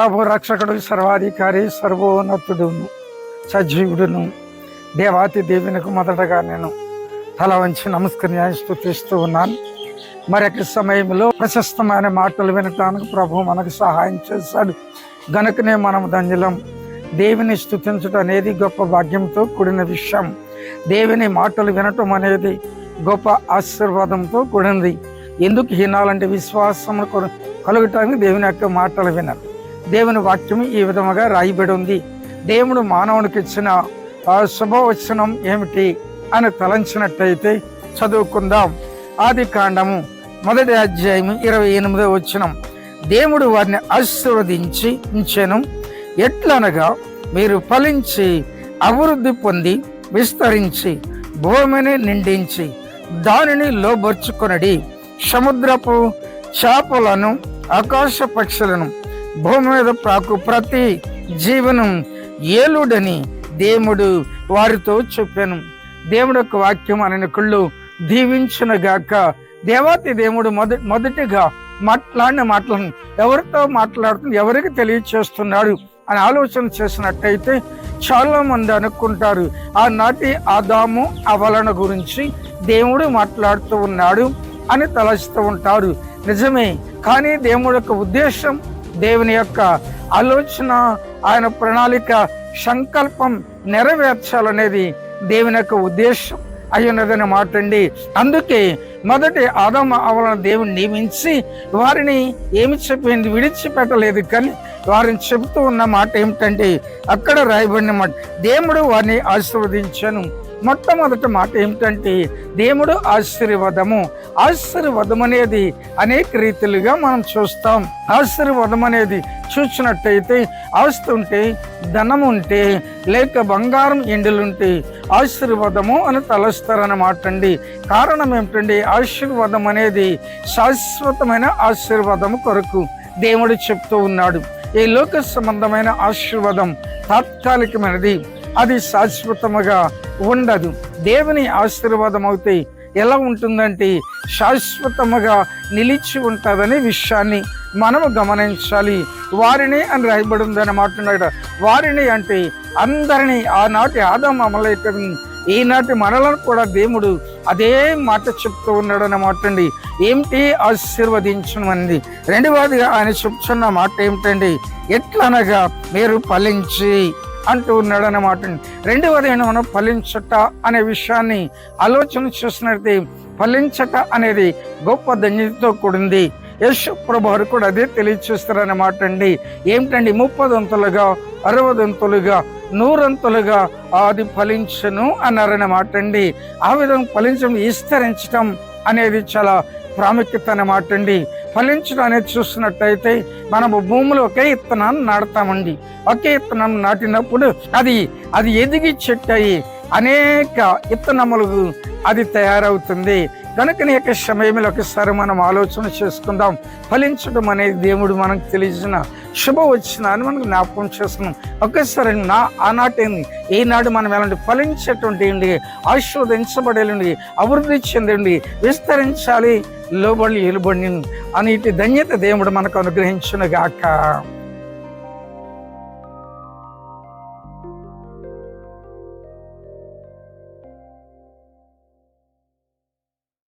ప్రభు రక్షకుడు సర్వాధికారి సర్వోన్నతుడును సజీవుడును దేవాతి దేవునికి మొదటగా నేను తల వంచి నమస్కరించి స్థుతిస్తూ ఉన్నాను. మరొక సమయంలో ప్రశస్తమైన మాటలు వినటానికి ప్రభు మనకు సహాయం చేశాడు. గనుకనే మనం ధన్యులం. దేవుని స్థుతించడం అనేది గొప్ప భాగ్యంతో కూడిన విషయం. దేవుని మాటలు వినటం అనేది గొప్ప ఆశీర్వాదంతో కూడింది ఎందుకు వినాలంటే విశ్వాసం కలుగటానికి దేవుని యొక్క మాటలు వినాలి దేవుని వాక్యం ఈ విధముగా రాయబడి ఉంది దేవుడు మానవునికి ఇచ్చిన శుభవచనం ఏమిటి అని తలంచినట్టయితే చదువుకుందాం. ఆది కాండము మొదటి అధ్యాయం ఇరవై ఎనిమిదో వచ్చినం దేవుడు వారిని ఆశీర్వదించి ఉంచెను. ఎట్లనగా మీరు ఫలించి అభివృద్ధి పొంది విస్తరించి భూమిని నిండించి దానిని లోబర్చుకొనడి. సముద్రపు చేపలను ఆకాశ పక్షులను భూమి మీద ప్రాకు ప్రతి జీవనం ఏలుడని దేవుడు వారితో చెప్పాను. దేవుడు యొక్క వాక్యం అనేకుళ్ళు దీవించిన గాక. దేవాతి దేవుడు మొదటి మొదటిగా మాట్లాడిన మాటలను ఎవరితో మాట్లాడుతుంది ఎవరికి తెలియచేస్తున్నాడు అని ఆలోచన చేసినట్టయితే చాలా మంది అనుకుంటారు ఆనాటి ఆదాము అవలన గురించి దేవుడు మాట్లాడుతూ ఉన్నాడు అని తలస్తూ ఉంటారు. నిజమే కానీ దేవుడి యొక్క ఉద్దేశం దేవుని యొక్క ఆలోచన ఆయన ప్రణాళిక సంకల్పం నెరవేర్చాలనేది దేవుని యొక్క ఉద్దేశం. అయ్యున్నదని మాట అండి అందుకే మొదటి ఆదమ అవలన దేవుని నియమించి వారిని ఏమి చెప్పింది విడిచిపెట్టలేదు. కానీ వారిని చెబుతూ ఉన్న మాట ఏమిటంటే అక్కడ రాయబడిన మాట దేవుడు వారిని ఆశీర్వదించాను. మొట్టమొదటి మాట ఏమిటంటే దేవుడు ఆశీర్వాదము. ఆశీర్వాదం అనేది అనేక రీతిలుగా మనం చూస్తాం. ఆశీర్వాదం అనేది చూసినట్టయితే ఆస్తి ఉంటే ధనం ఉంటే లేక బంగారం ఎండులుంటే ఆశీర్వాదము అని తలస్తారన్నమాట అండి కారణం ఏమిటండి ఆశీర్వాదం అనేది శాశ్వతమైన ఆశీర్వాదము కొరకు దేవుడు చెప్తూ ఉన్నాడు. ఈ లోక సంబంధమైన ఆశీర్వాదం తాత్కాలికమైనది. అది శాశ్వతముగా ఉండదు. దేవుని ఆశీర్వాదం అవుతాయి ఎలా ఉంటుందంటే శాశ్వతముగా నిలిచి ఉంటుందనే విషయాన్ని మనము గమనించాలి. వారిని అని రాయబడి మాట్లాడ వారిని అంటే అందరినీ ఆనాటి ఆదం అమలైతే ఈనాటి మనలను కూడా దేవుడు అదే మాట చెప్తూ ఉన్నాడు అన్నమాట అండి ఏమిటి ఆశీర్వదించమంది రెండవదిగా ఆయన చెప్తున్న మాట ఏమిటండి ఎట్లనగా మీరు ఫలించి అంటూ ఉన్నాడు అన్నమాట రెండవది మనం ఫలించట అనే విషయాన్ని ఆలోచన చేసినట్టు ఫలించట అనేది గొప్ప ధన్యతతో కూడింది. యశ్ ప్రభు కూడా అదే తెలియచేస్తారన్నమాట అండి. ఏమిటండి? ముప్పదంతులుగా అరవదంతులుగా నూరంతులుగా అది ఫలించను అన్నారన్నమాట అండి. ఆ విధంగా ఫలించడం విస్తరించడం అనేది చాలా ప్రాముఖ్యత అన్నమాట అండి. ఫలించడం అనేది చూస్తున్నట్టయితే మనము భూమిలో ఒకే ఇత్తనాన్ని నాడతామండి ఒకే ఇత్తనం నాటినప్పుడు అది అది ఎదిగి చెట్టు అనేక ఇత్తనములు అది తయారవుతుంది. కనుక నీ యొక్క సమయంలో ఒకసారి మనం ఆలోచన చేసుకుందాం. ఫలించడం అనేది దేవుడు మనకు తెలిసిన శుభ వచ్చిన అని మనకు జ్ఞాపకం చేస్తున్నాం. ఒక్కసారి నా ఆనాటేంది. ఈనాడు మనం ఎలాంటి ఫలించేటువంటి ఆశీర్వదించబడేలుండి అభివృద్ధి చెందండి విస్తరించాలి లోబడి ఎలుబడి అనేటి ధన్యత దేవుడు మనకు అనుగ్రహించునుగాక. గాక